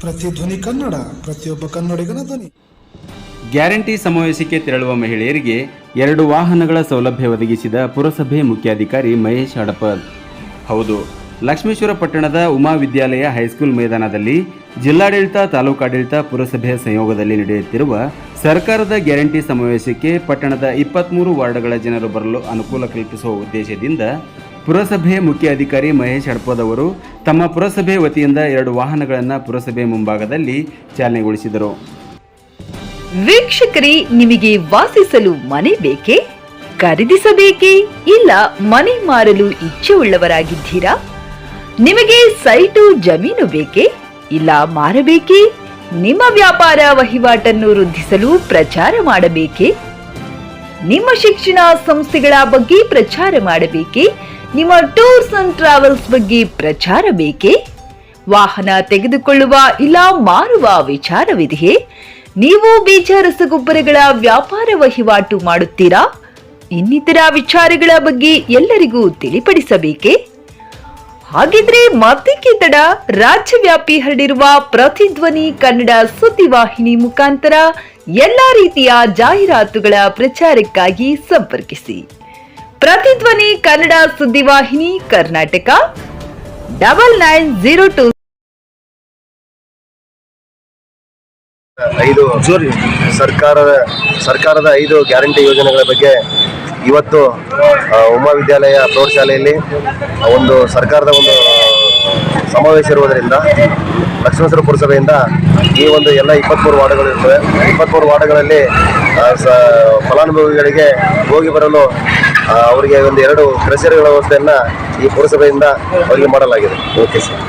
ಧ್ವನಿ ಕನ್ನಡ, ಪ್ರತಿಯೊಬ್ಬ ಕನ್ನಡಿಗನ ಧ್ವನಿ. ಗ್ಯಾರಂಟಿ ಸಮಾವೇಶಕ್ಕೆ ತೆರಳುವ ಮಹಿಳೆಯರಿಗೆ ಎರಡು ವಾಹನಗಳ ಸೌಲಭ್ಯ ಒದಗಿಸಿದ ಪುರಸಭೆ ಮುಖ್ಯಾಧಿಕಾರಿ ಮಹೇಶ್ ಹಡಪದ್ ಹೌದು, ಲಕ್ಷ್ಮೇಶ್ವರ ಪಟ್ಟಣದ ಉಮಾ ವಿದ್ಯಾಲಯ ಹೈಸ್ಕೂಲ್ ಮೈದಾನದಲ್ಲಿ ಜಿಲ್ಲಾಡಳಿತ, ತಾಲೂಕಾಡಳಿತ, ಪುರಸಭೆಯ ಸಂಯೋಗದಲ್ಲಿ ನಡೆಯುತ್ತಿರುವ ಸರ್ಕಾರದ ಗ್ಯಾರಂಟಿ ಸಮಾವೇಶಕ್ಕೆ ಪಟ್ಟಣದ ಇಪ್ಪತ್ತ್ಮೂರು ವಾರ್ಡ್ಗಳ ಜನರು ಬರಲು ಅನುಕೂಲ ಕಲ್ಪಿಸುವ ಉದ್ದೇಶದಿಂದ ಪುರಸಭೆ ಮುಖ್ಯ ಅಧಿಕಾರಿ ಮಹೇಶ್ ಹಡಪದ್ ಅವರು ತಮ್ಮ ಪುರಸಭೆ ವತಿಯಿಂದ ಎರಡು ವಾಹನಗಳನ್ನು ಪುರಸಭೆ ಮುಂಭಾಗದಲ್ಲಿ ಚಾಲನೆಗೊಳಿಸಿದರು. ವೀಕ್ಷಕರೇ, ನಿಮಗೆ ವಾಸಿಸಲು ಮನೆ ಬೇಕೇ? ಖರೀದಿಸಬೇಕೇ? ಇಲ್ಲ ಮನೆ ಮಾರಲು ಇಚ್ಛೆ ಉಳ್ಳವರಾಗಿದ್ದೀರಾ ನಿಮಗೆ ಸೈಟು, ಜಮೀನು ಬೇಕೇ? ಇಲ್ಲ ಮಾರಬೇಕೇ? ನಿಮ್ಮ ವ್ಯಾಪಾರ ವಹಿವಾಟನ್ನು ವೃದ್ಧಿಸಲು ಪ್ರಚಾರ ಮಾಡಬೇಕೇ? ನಿಮ್ಮ ಶಿಕ್ಷಣ ಸಂಸ್ಥೆಗಳ ಬಗ್ಗೆ ಪ್ರಚಾರ ಮಾಡಬೇಕೇ? ನಿಮ್ಮ ಟೂರ್ಸ್ ಅಂಡ್ ಟ್ರಾವೆಲ್ಸ್ ಬಗ್ಗೆ ಪ್ರಚಾರ ಬೇಕೇ? ವಾಹನ ತೆಗೆದುಕೊಳ್ಳುವ ಇಲ್ಲ ಮಾರುವ ವಿಚಾರವಿದೆಯೇ? ನೀವು ಬೀಜ ರಸಗೊಬ್ಬರಗಳ ವ್ಯಾಪಾರ ವಹಿವಾಟು ಮಾಡುತ್ತೀರಾ? ಇನ್ನಿತರ ವಿಚಾರಗಳ ಬಗ್ಗೆ ಎಲ್ಲರಿಗೂ ತಿಳಿಪಡಿಸಬೇಕೇ? ಹಾಗಿದ್ರೆ ಮತ್ತೇಕೆ ತಡ? ರಾಜ್ಯವ್ಯಾಪಿ ಹರಡಿರುವ ಪ್ರತಿಧ್ವನಿ ಕನ್ನಡ ಸುದ್ದಿವಾಹಿನಿ ಮುಖಾಂತರ ಎಲ್ಲ ರೀತಿಯ ಜಾಹೀರಾತುಗಳ ಪ್ರಚಾರಕ್ಕಾಗಿ ಸಂಪರ್ಕಿಸಿ. ಪ್ರತಿಧ್ವನಿ Kannada ಸುದ್ದಿವಾಹಿನಿ Karnataka double nine zero two ಐದು ಸರ್ಕಾರದ ಸರ್ಕಾರದ ಐದು ಗ್ಯಾರಂಟಿ ಯೋಜನೆಗಳ ಬಗ್ಗೆ ಇವತ್ತು ಉಮಾ ವಿದ್ಯಾಲಯ ಪ್ರೌಢಶಾಲೆಯಲ್ಲಿ ಒಂದು ಸರ್ಕಾರದ ಒಂದು ಸಮಾವೇಶ ಇರುವುದರಿಂದ ಲಕ್ಷ್ಮೇಶ್ವರ ಪುರಸಭೆಯಿಂದ ಈ ಒಂದು ಎಲ್ಲ ಇಪ್ಪತ್ತ್ಮೂರು ವಾರ್ಡ್ಗಳು ಇರ್ತವೆ. ಇಪ್ಪತ್ತ್ಮೂರು ವಾರ್ಡ್ಗಳಲ್ಲಿ ಸ ಫಲಾನುಭವಿಗಳಿಗೆ ಹೋಗಿ ಬರಲು ಅವರಿಗೆ ಒಂದು ಎರಡು ಕ್ರಷರ್ಗಳ ವ್ಯವಸ್ಥೆಯನ್ನು ಈ ಪುರಸಭೆಯಿಂದ ಅವರಿಗೆ ಮಾಡಲಾಗಿದೆ. Okay sir